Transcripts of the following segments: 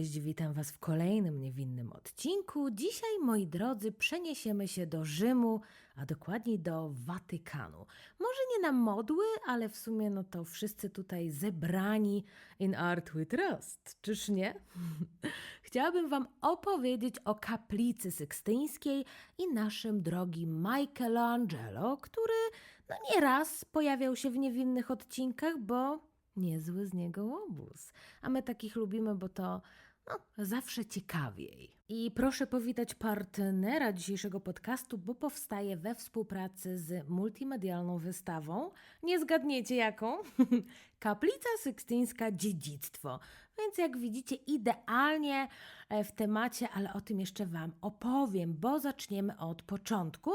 Cześć, witam Was w kolejnym niewinnym odcinku. Dzisiaj, moi drodzy, przeniesiemy się do Rzymu, a dokładniej do Watykanu. Może nie na modły, ale w sumie no to wszyscy tutaj zebrani in art we trust, czyż nie? Chciałabym Wam opowiedzieć o kaplicy sykstyńskiej i naszym drogim Michelangelo, który no nieraz pojawiał się w niewinnych odcinkach, bo niezły z niego łobuz. A my takich lubimy, bo to no, zawsze ciekawiej. I proszę powitać partnera dzisiejszego podcastu, bo powstaje we współpracy z multimedialną wystawą. Nie zgadniecie jaką? Kaplica Sykstyńska Dziedzictwo. Więc jak widzicie, idealnie e, w temacie, ale o tym jeszcze Wam opowiem, bo zaczniemy od początku,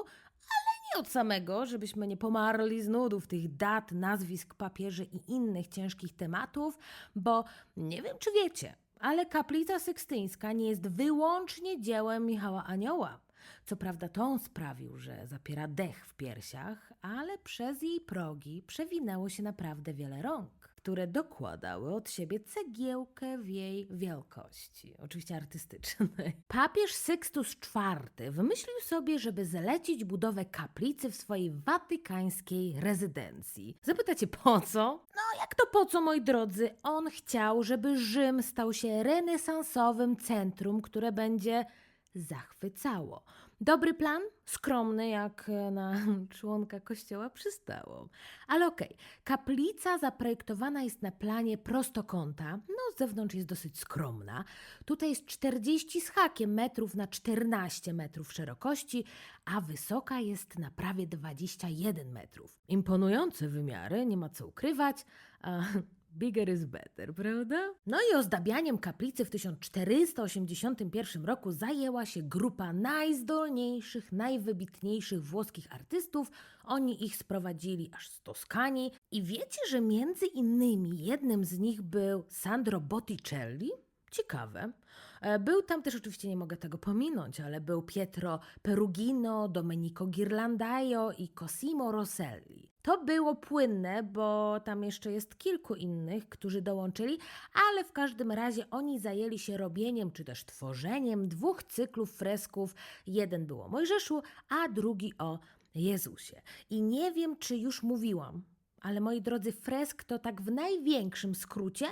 od samego, żebyśmy nie pomarli z nudów tych dat, nazwisk papieży i innych ciężkich tematów, bo nie wiem, czy wiecie, ale kaplica sykstyńska nie jest wyłącznie dziełem Michała Anioła. Co prawda to on sprawił, że zapiera dech w piersiach, ale przez jej progi przewinęło się naprawdę wiele rąk, które dokładały od siebie cegiełkę w jej wielkości, oczywiście artystycznej. Papież Sykstus IV wymyślił sobie, żeby zlecić budowę kaplicy w swojej watykańskiej rezydencji. Zapytacie po co? No jak to po co, moi drodzy? On chciał, żeby Rzym stał się renesansowym centrum, które będzie zachwycało. Dobry plan? Skromny, jak na członka kościoła przystało. Ale okej, okay. kaplica zaprojektowana jest na planie prostokąta. No, z zewnątrz jest dosyć skromna. Tutaj jest 40 z hakiem metrów na 14 metrów szerokości, a wysoka jest na prawie 21 metrów. Imponujące wymiary, nie ma co ukrywać. Bigger is better, prawda? No i ozdabianiem kaplicy w 1481 roku zajęła się grupa najzdolniejszych, najwybitniejszych włoskich artystów. Oni ich sprowadzili aż z Toskanii. I wiecie, że między innymi jednym z nich był Sandro Botticelli? Ciekawe. E, był tam też, oczywiście nie mogę tego pominąć, ale był Pietro Perugino, Domenico Ghirlandaio i Cosimo Rosselli. To było płynne, bo tam jeszcze jest kilku innych, którzy dołączyli, ale w każdym razie oni zajęli się robieniem czy też tworzeniem dwóch cyklów fresków. Jeden był o Mojżeszu, a drugi o Jezusie. I nie wiem, czy już mówiłam, ale moi drodzy, fresk to tak w największym skrócie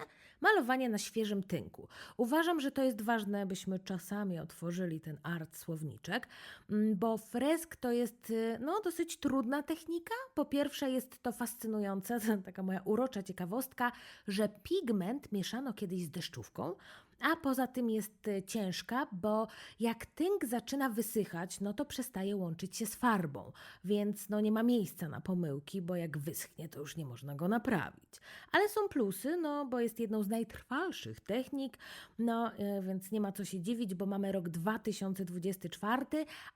malowanie na świeżym tynku. Uważam, że to jest ważne, byśmy czasami otworzyli ten art słowniczek, mm, bo fresk to jest y, no, dosyć trudna technika. Po pierwsze, jest to fascynujące, taka moja urocza ciekawostka, że pigment mieszano kiedyś z deszczówką, a poza tym jest y, ciężka, bo jak tynk zaczyna wysychać, no to przestaje łączyć się z farbą, więc no nie ma miejsca na pomyłki, bo jak wyschnie, to już nie można go naprawić. Ale są plusy, no bo jest jedną z najtrwalszych technik, no y, więc nie ma co się dziwić, bo mamy rok 2024,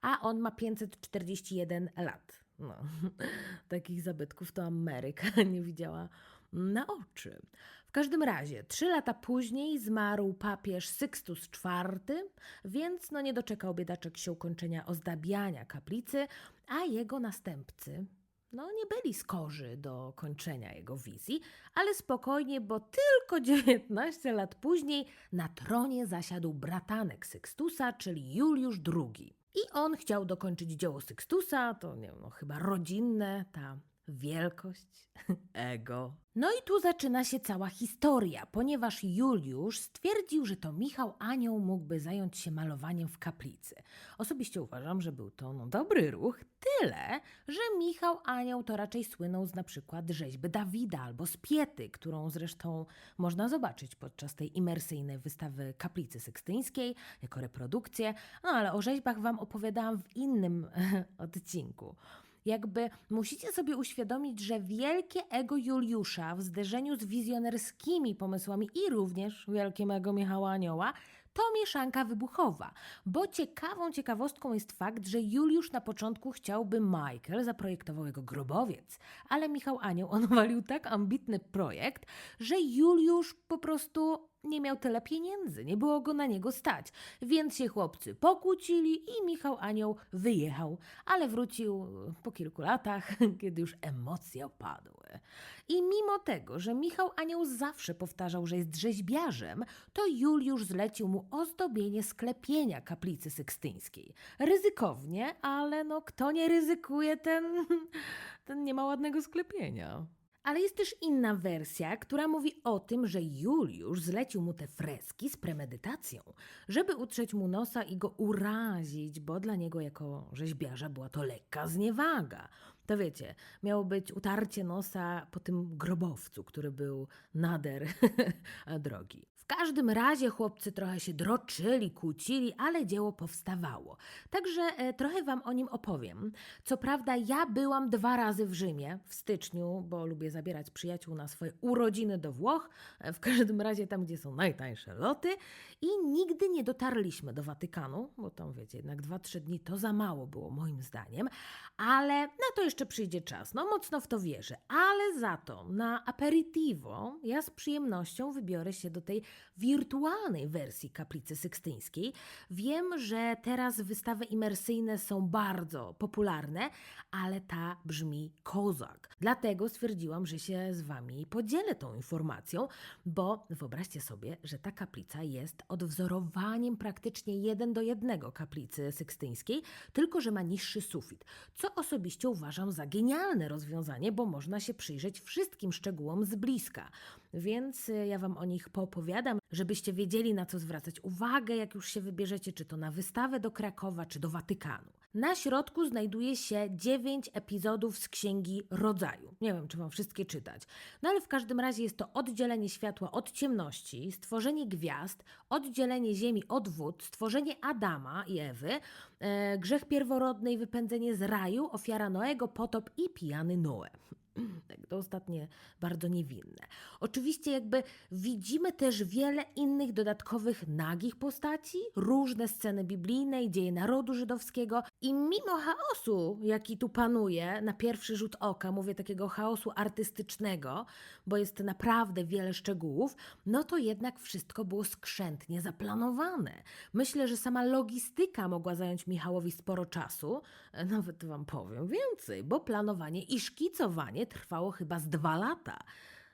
a on ma 541 lat. No, takich zabytków to Ameryka nie widziała na oczy. Każdym razie, trzy lata później zmarł papież Sykstus IV, więc no nie doczekał biedaczek się ukończenia ozdabiania kaplicy, a jego następcy no nie byli skorzy do kończenia jego wizji, ale spokojnie, bo tylko 19 lat później na tronie zasiadł bratanek Sykstusa, czyli Juliusz II. I on chciał dokończyć dzieło Sykstusa, to nie wiem, no, chyba rodzinne, ta wielkość, ego. No i tu zaczyna się cała historia, ponieważ Juliusz stwierdził, że to Michał Anioł mógłby zająć się malowaniem w kaplicy. Osobiście uważam, że był to no, dobry ruch, tyle, że Michał Anioł to raczej słynął z na przykład rzeźby Dawida albo z Piety, którą zresztą można zobaczyć podczas tej imersyjnej wystawy Kaplicy Sykstyńskiej jako reprodukcję, no ale o rzeźbach Wam opowiadałam w innym odcinku. Jakby musicie sobie uświadomić, że wielkie ego Juliusza w zderzeniu z wizjonerskimi pomysłami i również wielkim ego Michała Anioła to mieszanka wybuchowa, bo ciekawą ciekawostką jest fakt, że Juliusz na początku chciałby Michael zaprojektował jego grobowiec, ale Michał Anioł on walił tak ambitny projekt, że Juliusz po prostu nie miał tyle pieniędzy, nie było go na niego stać. Więc się chłopcy pokłócili i Michał Anioł wyjechał, ale wrócił po kilku latach, kiedy już emocje opadły. I mimo tego, że Michał Anioł zawsze powtarzał, że jest rzeźbiarzem, to Juliusz zlecił mu ozdobienie sklepienia kaplicy sykstyńskiej. Ryzykownie, ale no kto nie ryzykuje, ten, ten nie ma ładnego sklepienia. Ale jest też inna wersja, która mówi o tym, że Juliusz zlecił mu te freski z premedytacją, żeby utrzeć mu nosa i go urazić, bo dla niego jako rzeźbiarza była to lekka zniewaga. To wiecie, miało być utarcie nosa po tym grobowcu, który był nader drogi. Każdym razie chłopcy trochę się droczyli, kłócili, ale dzieło powstawało. Także e, trochę wam o nim opowiem. Co prawda ja byłam dwa razy w Rzymie w styczniu, bo lubię zabierać przyjaciół na swoje urodziny do Włoch, e, w każdym razie tam, gdzie są najtańsze loty i nigdy nie dotarliśmy do Watykanu, bo tam wiecie, jednak 2-3 dni to za mało było moim zdaniem, ale na to jeszcze przyjdzie czas. No mocno w to wierzę, ale za to na aperitivo ja z przyjemnością wybiorę się do tej wirtualnej wersji kaplicy sykstyńskiej. Wiem, że teraz wystawy imersyjne są bardzo popularne, ale ta brzmi kozak. Dlatego stwierdziłam, że się z Wami podzielę tą informacją, bo wyobraźcie sobie, że ta kaplica jest odwzorowaniem praktycznie jeden do jednego kaplicy sykstyńskiej, tylko że ma niższy sufit, co osobiście uważam za genialne rozwiązanie, bo można się przyjrzeć wszystkim szczegółom z bliska. Więc y, ja Wam o nich poopowiadam, żebyście wiedzieli na co zwracać uwagę, jak już się wybierzecie, czy to na wystawę do Krakowa, czy do Watykanu. Na środku znajduje się dziewięć epizodów z Księgi Rodzaju. Nie wiem, czy Wam wszystkie czytać. No ale w każdym razie jest to oddzielenie światła od ciemności, stworzenie gwiazd, oddzielenie Ziemi od wód, stworzenie Adama i Ewy, e, grzech pierworodny i wypędzenie z raju, ofiara Noego, potop i pijany Noe. Tak, to ostatnie bardzo niewinne. Oczywiście jakby widzimy też wiele innych dodatkowych nagich postaci, różne sceny biblijne i dzieje narodu żydowskiego i mimo chaosu, jaki tu panuje na pierwszy rzut oka, mówię takiego chaosu artystycznego, bo jest naprawdę wiele szczegółów, no to jednak wszystko było skrzętnie zaplanowane. Myślę, że sama logistyka mogła zająć Michałowi sporo czasu, e, nawet wam powiem więcej, bo planowanie i szkicowanie trwało chyba z dwa lata.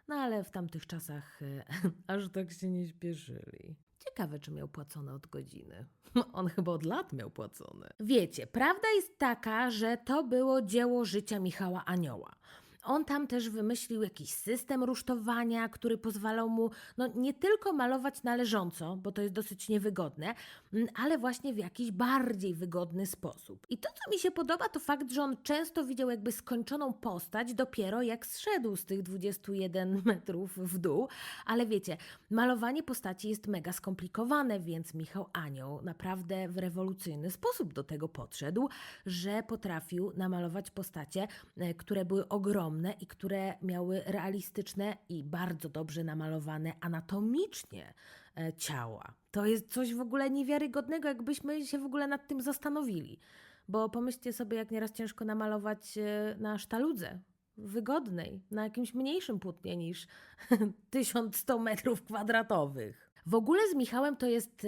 No ale w tamtych czasach e, aż tak się nie śpieszyli. Ciekawe, czy miał płacone od godziny. On chyba od lat miał płacone. Wiecie, prawda jest taka, że to było dzieło życia Michała Anioła. On tam też wymyślił jakiś system rusztowania, który pozwalał mu no, nie tylko malować należąco, bo to jest dosyć niewygodne, mm, ale właśnie w jakiś bardziej wygodny sposób. I to, co mi się podoba, to fakt, że on często widział jakby skończoną postać dopiero jak zszedł z tych 21 metrów w dół, ale wiecie, malowanie postaci jest mega skomplikowane, więc Michał Anioł naprawdę w rewolucyjny sposób do tego podszedł, że potrafił namalować postacie, e, które były ogromne i które miały realistyczne i bardzo dobrze namalowane anatomicznie e, ciała. To jest coś w ogóle niewiarygodnego, jakbyśmy się w ogóle nad tym zastanowili. Bo pomyślcie sobie, jak nieraz ciężko namalować e, na sztaludze, wygodnej, na jakimś mniejszym płótnie niż 1100 metrów kwadratowych. W ogóle z Michałem to jest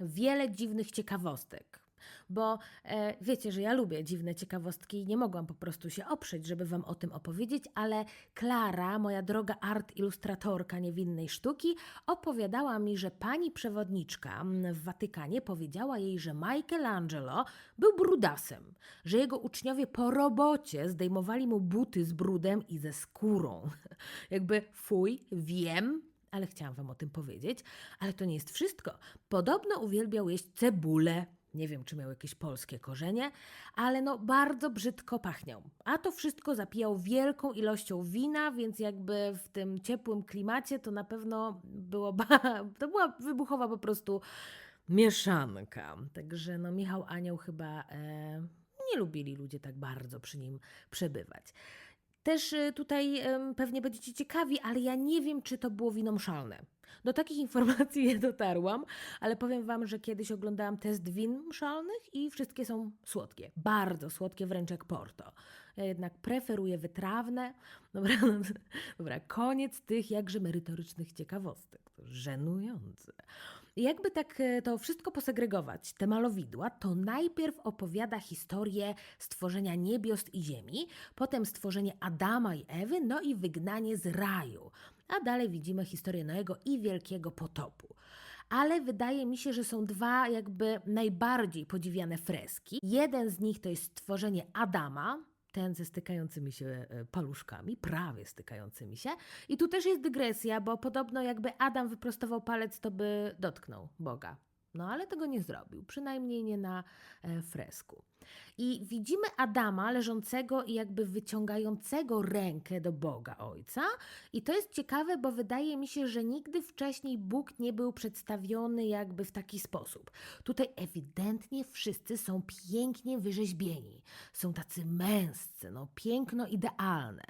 wiele dziwnych ciekawostek. Bo e, wiecie, że ja lubię dziwne ciekawostki i nie mogłam po prostu się oprzeć, żeby Wam o tym opowiedzieć, ale Klara, moja droga art ilustratorka niewinnej sztuki, opowiadała mi, że pani przewodniczka mm, w Watykanie powiedziała jej, że Michelangelo był brudasem, że jego uczniowie po robocie zdejmowali mu buty z brudem i ze skórą. Jakby fuj, wiem, ale chciałam Wam o tym powiedzieć. Ale to nie jest wszystko. Podobno uwielbiał jeść cebulę. Nie wiem, czy miał jakieś polskie korzenie, ale no bardzo brzydko pachniał. A to wszystko zapijał wielką ilością wina, więc jakby w tym ciepłym klimacie to na pewno było, to była wybuchowa po prostu mieszanka. Także no Michał Anioł chyba e, nie lubili ludzie tak bardzo przy nim przebywać. Też y, tutaj pewnie będziecie ciekawi, ale ja nie wiem, czy to było wino mszalne. Do takich informacji nie dotarłam, ale powiem Wam, że kiedyś oglądałam test win mszalnych i wszystkie są słodkie. Bardzo słodkie, wręcz jak Porto. Ja jednak preferuję wytrawne. Dobra, no, dobra, koniec tych jakże merytorycznych ciekawostek. To żenujące. Jakby tak e, to wszystko posegregować, te malowidła, to najpierw opowiada historię stworzenia niebios i ziemi, potem stworzenie Adama i Ewy, no i wygnanie z raju. A dalej widzimy historię Noego i wielkiego potopu. Ale wydaje mi się, że są dwa jakby najbardziej podziwiane freski. Jeden z nich to jest stworzenie Adama, ten ze stykającymi się e, paluszkami, prawie stykającymi się. I tu też jest dygresja, bo podobno jakby Adam wyprostował palec, to by dotknął Boga. No ale tego nie zrobił, przynajmniej nie na e, fresku. I widzimy Adama leżącego i jakby wyciągającego rękę do Boga Ojca. I to jest ciekawe, bo wydaje mi się, że nigdy wcześniej Bóg nie był przedstawiony jakby w taki sposób. Tutaj ewidentnie wszyscy są pięknie wyrzeźbieni. Są tacy męscy, no piękno idealne.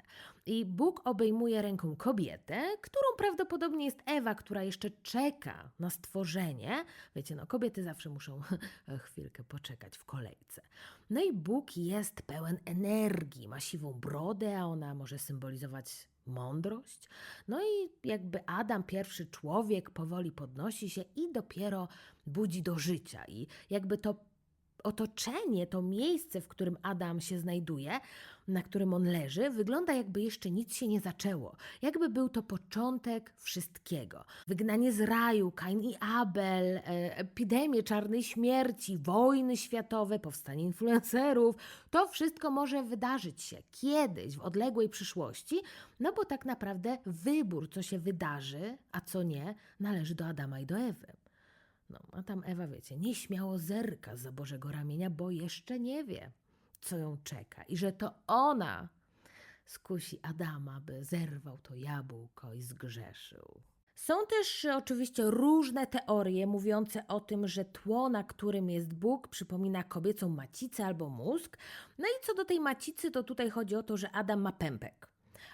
I Bóg obejmuje ręką kobietę, którą prawdopodobnie jest Ewa, która jeszcze czeka na stworzenie. Wiecie, no kobiety zawsze muszą chwilkę poczekać w kolejce. No i Bóg jest pełen energii, ma siwą brodę, a ona może symbolizować mądrość. No i jakby Adam, pierwszy człowiek, powoli podnosi się i dopiero budzi do życia. I jakby to otoczenie, to miejsce, w którym Adam się znajduje, na którym on leży, wygląda jakby jeszcze nic się nie zaczęło. Jakby był to początek wszystkiego. Wygnanie z raju, Kain i Abel, e, epidemie czarnej śmierci, wojny światowe, powstanie influencerów. To wszystko może wydarzyć się kiedyś, w odległej przyszłości, no bo tak naprawdę wybór, co się wydarzy, a co nie, należy do Adama i do Ewy. No, a tam Ewa, wiecie, nieśmiało zerka za Bożego ramienia, bo jeszcze nie wie, co ją czeka i że to ona skusi Adama, by zerwał to jabłko i zgrzeszył. Są też oczywiście różne teorie mówiące o tym, że tło, na którym jest Bóg, przypomina kobiecą macicę albo mózg. No i co do tej macicy, to tutaj chodzi o to, że Adam ma pępek.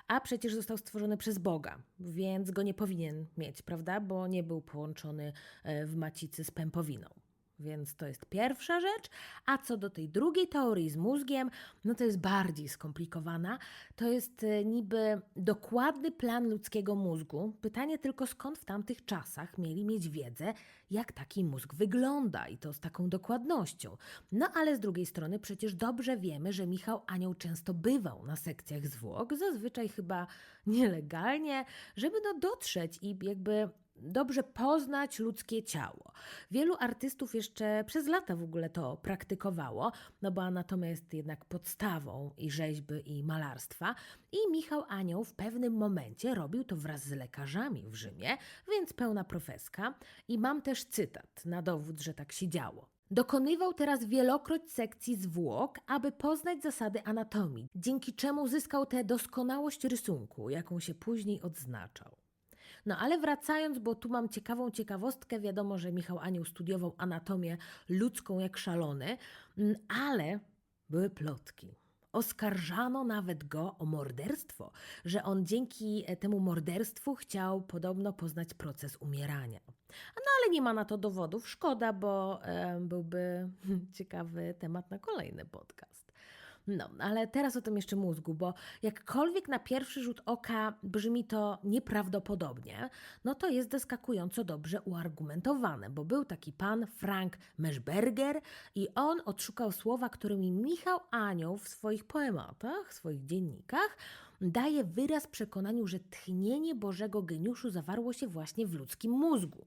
A przecież został stworzony przez Boga, więc go nie powinien mieć, prawda? Bo nie był połączony e, w macicy z pępowiną. Więc to jest pierwsza rzecz. A co do tej drugiej teorii z mózgiem, no to jest bardziej skomplikowana. To jest e, niby dokładny plan ludzkiego mózgu. Pytanie tylko skąd w tamtych czasach mieli mieć wiedzę, jak taki mózg wygląda i to z taką dokładnością. No ale z drugiej strony przecież dobrze wiemy, że Michał Anioł często bywał na sekcjach zwłok, zazwyczaj chyba nielegalnie, żeby no dotrzeć i jakby dobrze poznać ludzkie ciało. Wielu artystów jeszcze przez lata w ogóle to praktykowało, no bo anatomia jest jednak podstawą i rzeźby, i malarstwa. I Michał Anioł w pewnym momencie robił to wraz z lekarzami w Rzymie, więc pełna profeska. I mam też cytat na dowód, że tak się działo. Dokonywał teraz wielokroć sekcji zwłok, aby poznać zasady anatomii, dzięki czemu zyskał tę doskonałość rysunku, jaką się później odznaczał. No ale wracając, bo tu mam ciekawą ciekawostkę, wiadomo, że Michał Anioł studiował anatomię ludzką jak szalony, mm, ale były plotki. Oskarżano nawet go o morderstwo, że on dzięki e, temu morderstwu chciał podobno poznać proces umierania. No ale nie ma na to dowodów, szkoda, bo e, byłby ciekawy temat na kolejny podcast. No, ale teraz o tym jeszcze mózgu, bo jakkolwiek na pierwszy rzut oka brzmi to nieprawdopodobnie, no to jest zaskakująco dobrze uargumentowane, bo był taki pan Frank Meszberger i on odszukał słowa, którymi Michał Anioł w swoich poematach, w swoich dziennikach daje wyraz przekonaniu, że tchnienie Bożego geniuszu zawarło się właśnie w ludzkim mózgu.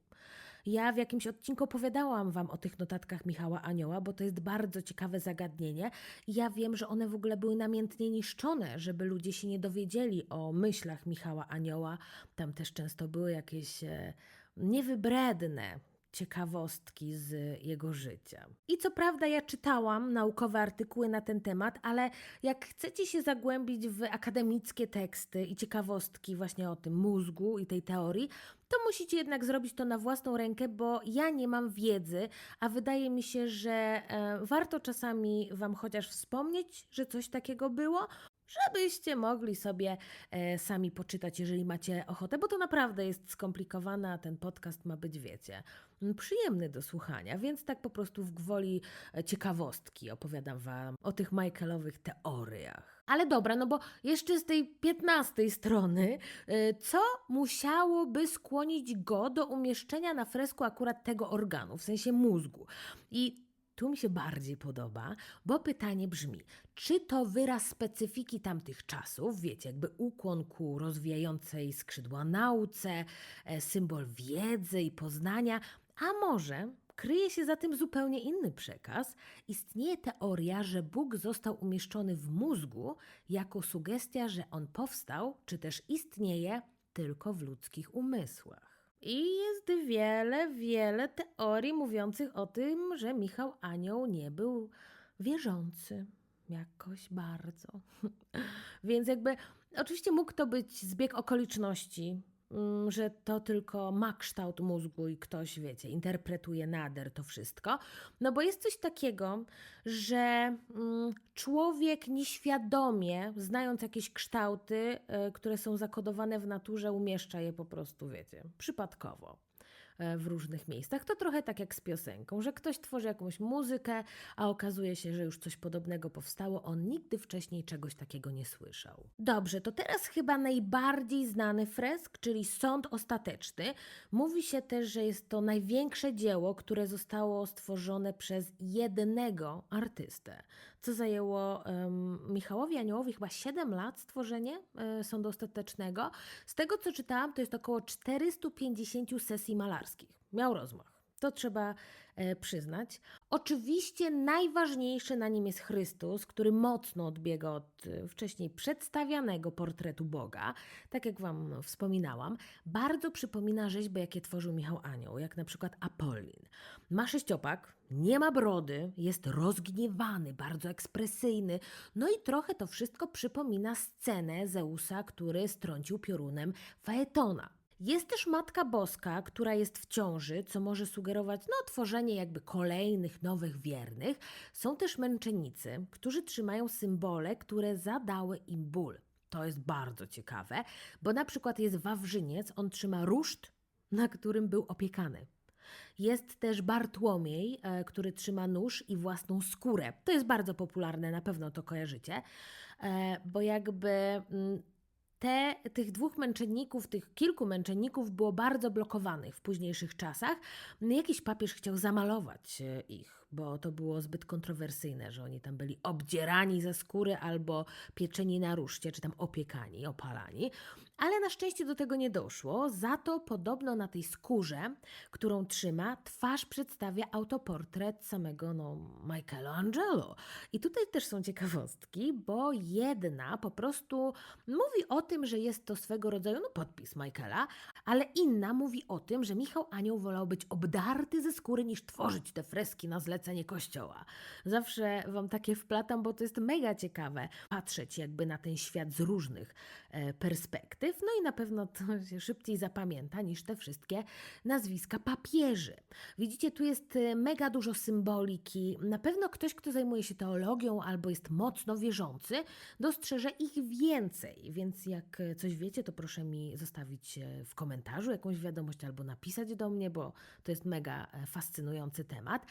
Ja w jakimś odcinku opowiadałam Wam o tych notatkach Michała Anioła, bo to jest bardzo ciekawe zagadnienie. Ja wiem, że one w ogóle były namiętnie niszczone, żeby ludzie się nie dowiedzieli o myślach Michała Anioła. Tam też często były jakieś e, niewybredne ciekawostki z jego życia. I co prawda ja czytałam naukowe artykuły na ten temat, ale jak chcecie się zagłębić w akademickie teksty i ciekawostki właśnie o tym mózgu i tej teorii, to musicie jednak zrobić to na własną rękę, bo ja nie mam wiedzy, a wydaje mi się, że e, warto czasami Wam chociaż wspomnieć, że coś takiego było, żebyście mogli sobie e, sami poczytać, jeżeli macie ochotę, bo to naprawdę jest skomplikowane, a ten podcast ma być, wiecie, przyjemny do słuchania, więc tak po prostu w gwoli e, ciekawostki opowiadam Wam o tych Michaelowych teoriach. Ale dobra, no bo jeszcze z tej piętnastej strony, y, co musiałoby skłonić go do umieszczenia na fresku akurat tego organu, w sensie mózgu? I tu mi się bardziej podoba, bo pytanie brzmi, czy to wyraz specyfiki tamtych czasów, wiecie, jakby ukłon ku rozwijającej skrzydła nauce, e, symbol wiedzy i poznania, a może kryje się za tym zupełnie inny przekaz? Istnieje teoria, że Bóg został umieszczony w mózgu jako sugestia, że on powstał, czy też istnieje tylko w ludzkich umysłach. I jest wiele, wiele teorii mówiących o tym, że Michał Anioł nie był wierzący jakoś bardzo. Więc jakby oczywiście mógł to być zbieg okoliczności, że to tylko ma kształt mózgu i ktoś, wiecie, interpretuje nader to wszystko. No bo jest coś takiego, że mm, człowiek nieświadomie, znając jakieś kształty, y, które są zakodowane w naturze, umieszcza je po prostu, wiecie, przypadkowo e, w różnych miejscach. To trochę tak jak z piosenką, że ktoś tworzy jakąś muzykę, a okazuje się, że już coś podobnego powstało, on nigdy wcześniej czegoś takiego nie słyszał. Dobrze, to teraz chyba najbardziej znany fresk, czyli Sąd Ostateczny. Mówi się też, że jest to największe dzieło, które zostało stworzone przez jednego artystę, co zajęło em, Michałowi Aniołowi chyba 7 lat stworzenie e, Sądu Ostatecznego. Z tego co czytałam, to jest około 450 sesji malarskich. Miał rozmach. To trzeba e, przyznać. Oczywiście najważniejszy na nim jest Chrystus, który mocno odbiega od e, wcześniej przedstawianego portretu Boga. Tak jak Wam wspominałam, bardzo przypomina rzeźby, jakie tworzył Michał Anioł, jak na przykład Apollin. Ma sześciopak, nie ma brody, jest rozgniewany, bardzo ekspresyjny. No i trochę to wszystko przypomina scenę Zeusa, który strącił piorunem Faetona. Jest też Matka Boska, która jest w ciąży, co może sugerować no, tworzenie jakby kolejnych nowych wiernych. Są też męczennicy, którzy trzymają symbole, które zadały im ból. To jest bardzo ciekawe, bo na przykład jest Wawrzyniec, on trzyma ruszt, na którym był opiekany. Jest też Bartłomiej, e, który trzyma nóż i własną skórę. To jest bardzo popularne, na pewno to kojarzycie, e, bo jakby mm, te, tych dwóch męczenników, tych kilku męczenników było bardzo blokowanych w późniejszych czasach. Jakiś papież chciał zamalować e, ich, bo to było zbyt kontrowersyjne, że oni tam byli obdzierani ze skóry albo pieczeni na ruszcie, czy tam opiekani, opalani. Ale na szczęście do tego nie doszło. Za to podobno na tej skórze, którą trzyma, twarz przedstawia autoportret samego no, Michelangelo. I tutaj też są ciekawostki, bo jedna po prostu mówi o tym, że jest to swego rodzaju no, podpis Michaela, ale inna mówi o tym, że Michał Anioł wolał być obdarty ze skóry niż tworzyć te freski na zlecenie kościoła. Zawsze wam takie wplatam, bo to jest mega ciekawe patrzeć jakby na ten świat z różnych e, perspektyw. No i na pewno to się szybciej zapamięta niż te wszystkie nazwiska papieży. Widzicie, tu jest e, mega dużo symboliki. Na pewno ktoś, kto zajmuje się teologią albo jest mocno wierzący, dostrzeże ich więcej. Więc jak e, coś wiecie, to proszę mi zostawić w komentarzu jakąś wiadomość albo napisać do mnie, bo to jest mega e, fascynujący temat.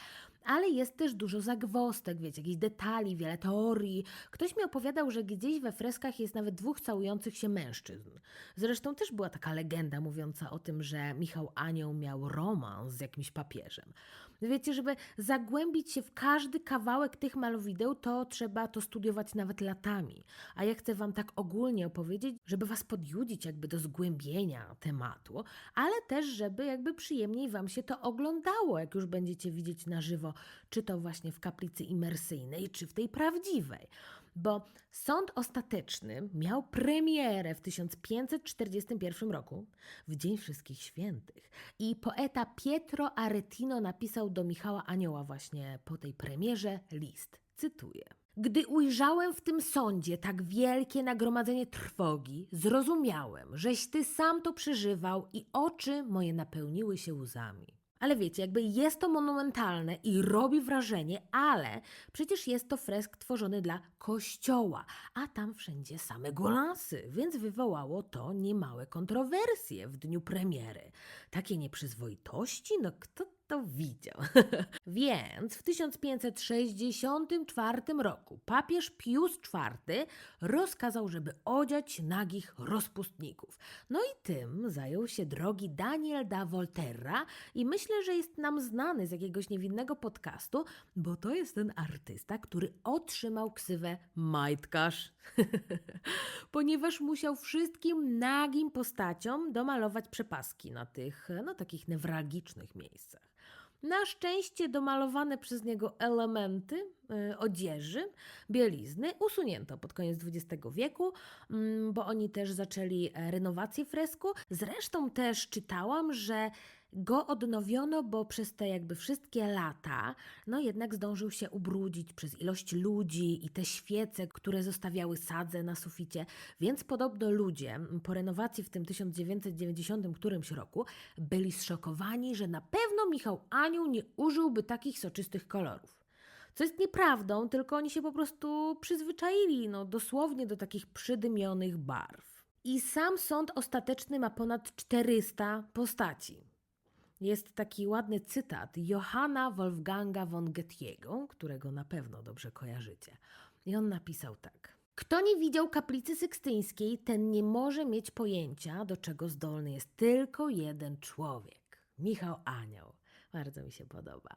Ale jest też dużo zagwostek, wiecie, jakichś detali, wiele teorii. Ktoś mi opowiadał, że gdzieś we freskach jest nawet dwóch całujących się mężczyzn. Zresztą też była taka legenda mówiąca o tym, że Michał Anioł miał romans z jakimś papieżem. Wiecie, żeby zagłębić się w każdy kawałek tych malowideł, to trzeba to studiować nawet latami. A ja chcę Wam tak ogólnie opowiedzieć, żeby Was podjudzić jakby do zgłębienia tematu, ale też, żeby jakby przyjemniej Wam się to oglądało, jak już będziecie widzieć na żywo, czy to właśnie w kaplicy imersyjnej, czy w tej prawdziwej bo sąd ostateczny miał premierę w 1541 roku, w Dzień Wszystkich Świętych. I poeta Pietro Aretino napisał do Michała Anioła właśnie po tej premierze list. Cytuję. Gdy ujrzałem w tym sądzie tak wielkie nagromadzenie trwogi, zrozumiałem, żeś ty sam to przeżywał i oczy moje napełniły się łzami. Ale wiecie, jakby jest to monumentalne i robi wrażenie, ale przecież jest to fresk tworzony dla kościoła, a tam wszędzie same golansy, więc wywołało to niemałe kontrowersje w dniu premiery. Takie nieprzyzwoitości, no kto to widział. Więc w 1564 roku papież Pius IV rozkazał, żeby odziać nagich rozpustników. No i tym zajął się drogi Daniel da Volterra i myślę, że jest nam znany z jakiegoś niewinnego podcastu, bo to jest ten artysta, który otrzymał ksywę majtkarz. Ponieważ musiał wszystkim nagim postaciom domalować przepaski na tych, no takich newralgicznych miejscach. Na szczęście domalowane przez niego elementy y, odzieży, bielizny usunięto pod koniec XX wieku, mm, bo oni też zaczęli e, renowację fresku. Zresztą też czytałam, że go odnowiono, bo przez te jakby wszystkie lata, no jednak zdążył się ubrudzić przez ilość ludzi i te świece, które zostawiały sadze na suficie, więc podobno ludzie po renowacji w tym 1990 którymś roku byli zszokowani, że na pewno Michał Anioł nie użyłby takich soczystych kolorów. Co jest nieprawdą, tylko oni się po prostu przyzwyczaili, no dosłownie do takich przydymionych barw. I sam sąd ostateczny ma ponad 400 postaci. Jest taki ładny cytat Johanna Wolfganga von Goethiego, którego na pewno dobrze kojarzycie. I on napisał tak. Kto nie widział kaplicy sykstyńskiej, ten nie może mieć pojęcia, do czego zdolny jest tylko jeden człowiek. Michał Anioł. Bardzo mi się podoba.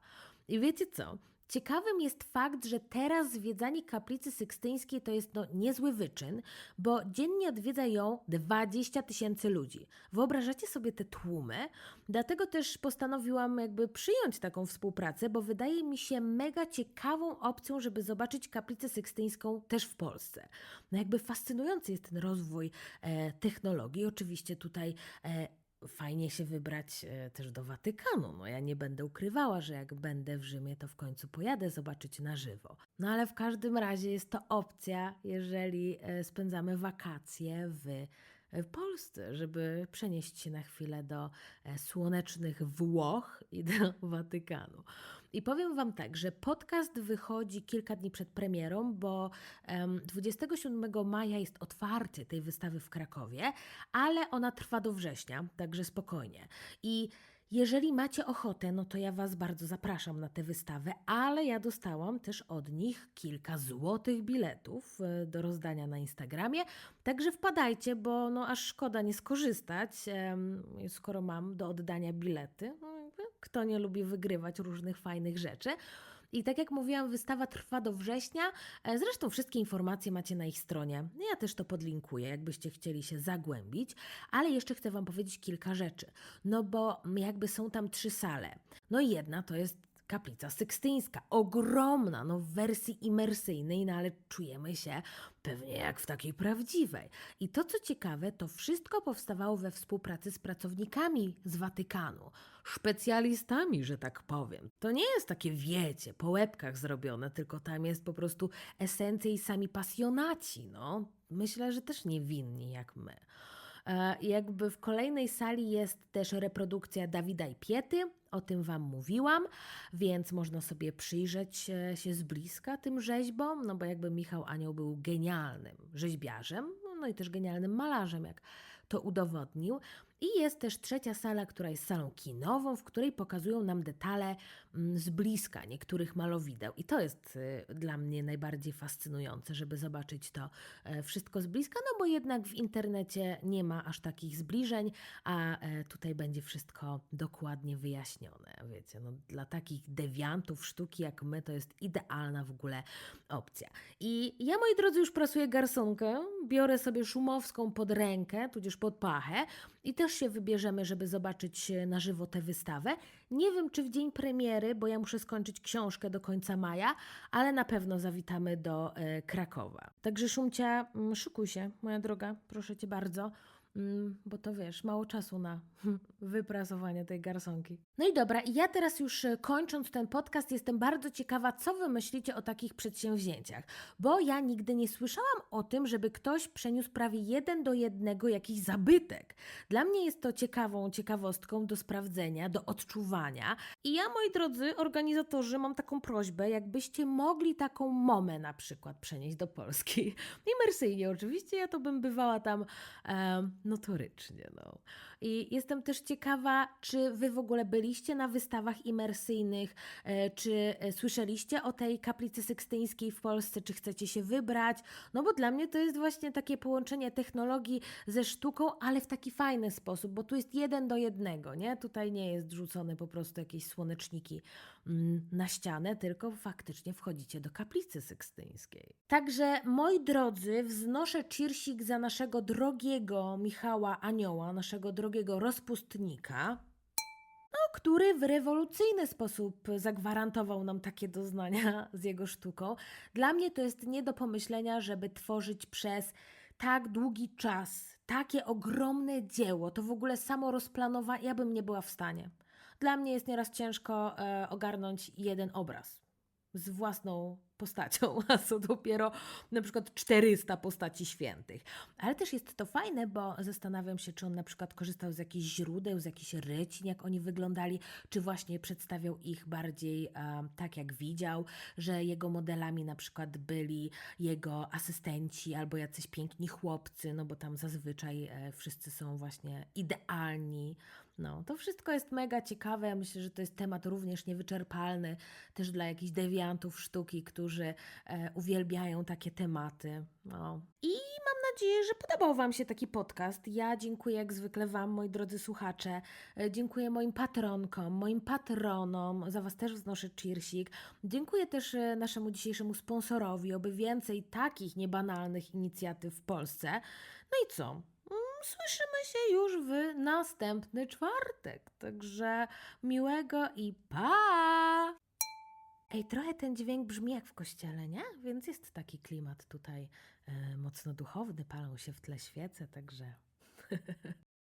I wiecie co? Ciekawym jest fakt, że teraz zwiedzanie kaplicy sykstyńskiej to jest no, niezły wyczyn, bo dziennie odwiedza ją 20 tysięcy ludzi. Wyobrażacie sobie te tłumy? Dlatego też postanowiłam jakby przyjąć taką współpracę, bo wydaje mi się mega ciekawą opcją, żeby zobaczyć kaplicę sykstyńską też w Polsce. No jakby fascynujący jest ten rozwój e, technologii. Oczywiście tutaj e, fajnie się wybrać e, też do Watykanu. No ja nie będę ukrywała, że jak będę w Rzymie, to w końcu pojadę zobaczyć na żywo. No ale w każdym razie jest to opcja, jeżeli e, spędzamy wakacje w w Polsce, żeby przenieść się na chwilę do e, słonecznych Włoch i do Watykanu. I powiem Wam tak, że podcast wychodzi kilka dni przed premierą, bo 27 maja jest otwarcie tej wystawy w Krakowie, ale ona trwa do września, także spokojnie. I jeżeli macie ochotę, no to ja Was bardzo zapraszam na tę wystawę, ale ja dostałam też od nich kilka złotych biletów e, do rozdania na Instagramie, także wpadajcie, bo no aż szkoda nie skorzystać, skoro mam do oddania bilety. No, kto nie lubi wygrywać różnych fajnych rzeczy. I tak jak mówiłam, wystawa trwa do września. E, zresztą wszystkie informacje macie na ich stronie. Ja też to podlinkuję, jakbyście chcieli się zagłębić. Ale jeszcze chcę Wam powiedzieć kilka rzeczy. No bo jakby są tam trzy sale. No i jedna to jest kaplica sykstyńska, ogromna, no w wersji imersyjnej, no ale czujemy się pewnie jak w takiej prawdziwej. I to co ciekawe, to wszystko powstawało we współpracy z pracownikami z Watykanu, specjalistami, że tak powiem. To nie jest takie, wiecie, po łebkach zrobione, tylko tam jest po prostu esencja i sami pasjonaci, no. Myślę, że też niewinni jak my. E, jakby w kolejnej sali jest też reprodukcja Dawida i Piety, o tym Wam mówiłam, więc można sobie przyjrzeć e, się z bliska tym rzeźbom, no bo jakby Michał Anioł był genialnym rzeźbiarzem, no i też genialnym malarzem, jak to udowodnił. I jest też trzecia sala, która jest salą kinową, w której pokazują nam detale mm, z bliska niektórych malowideł. I to jest y, dla mnie najbardziej fascynujące, żeby zobaczyć to e, wszystko z bliska, no bo jednak w internecie nie ma aż takich zbliżeń, a e, tutaj będzie wszystko dokładnie wyjaśnione. Wiecie, no, dla takich dewiantów sztuki jak my to jest idealna w ogóle opcja. I ja, moi drodzy, już prasuję garsonkę, biorę sobie szumowską pod rękę, tudzież pod pachę i też się wybierzemy, żeby zobaczyć na żywo tę wystawę. Nie wiem, czy w dzień premiery, bo ja muszę skończyć książkę do końca maja, ale na pewno zawitamy do e, Krakowa. Także Szumcia, mm, szykuj się, moja droga, proszę Cię bardzo. Mm, bo to wiesz, mało czasu na wyprasowanie tej garsonki. No i dobra, ja teraz już e, kończąc ten podcast, jestem bardzo ciekawa, co wy myślicie o takich przedsięwzięciach, bo ja nigdy nie słyszałam o tym, żeby ktoś przeniósł prawie jeden do jednego jakiś zabytek. Dla mnie jest to ciekawą ciekawostką do sprawdzenia, do odczuwania. I ja, moi drodzy organizatorzy, mam taką prośbę, jakbyście mogli taką momę na przykład przenieść do Polski. Imersyjnie oczywiście, ja to bym bywała tam. Um, notorycznie. No. I jestem też ciekawa, czy wy w ogóle byliście na wystawach imersyjnych, e, czy e, słyszeliście o tej kaplicy sykstyńskiej w Polsce, czy chcecie się wybrać? No bo dla mnie to jest właśnie takie połączenie technologii ze sztuką, ale w taki fajny sposób, bo tu jest jeden do jednego, nie? Tutaj nie jest rzucone po prostu jakieś słoneczniki mm, na ścianę, tylko faktycznie wchodzicie do kaplicy sykstyńskiej. Także, moi drodzy, wznoszę cirsik za naszego drogiego Michała Anioła, naszego drogiego rozpustnika, no, który w rewolucyjny sposób zagwarantował nam takie doznania z jego sztuką. Dla mnie to jest nie do pomyślenia, żeby tworzyć przez tak długi czas takie ogromne dzieło. To w ogóle samo rozplanowanie, ja bym nie była w stanie. Dla mnie jest nieraz ciężko e, ogarnąć jeden obraz z własną postacią, a co dopiero na przykład 400 postaci świętych. Ale też jest to fajne, bo zastanawiam się, czy on na przykład korzystał z jakichś źródeł, z jakichś rycin, jak oni wyglądali, czy właśnie przedstawiał ich bardziej e, tak, jak widział, że jego modelami na przykład byli jego asystenci albo jacyś piękni chłopcy, no bo tam zazwyczaj e, wszyscy są właśnie idealni. No, to wszystko jest mega ciekawe. Ja myślę, że to jest temat również niewyczerpalny też dla jakichś dewiantów sztuki, którzy e, uwielbiają takie tematy. No. I mam nadzieję, że podobał Wam się taki podcast. Ja dziękuję jak zwykle Wam, moi drodzy słuchacze. E, Dziękuję moim patronkom, moim patronom. Za Was też wznoszę cheersik. Dziękuję też e, naszemu dzisiejszemu sponsorowi, oby więcej takich niebanalnych inicjatyw w Polsce. No i co? Mm, Słyszymy się już w następny czwartek. Także miłego i pa! Ej, trochę ten dźwięk brzmi jak w kościele, nie? Więc jest taki klimat tutaj e, mocno duchowny, palą się w tle świece, także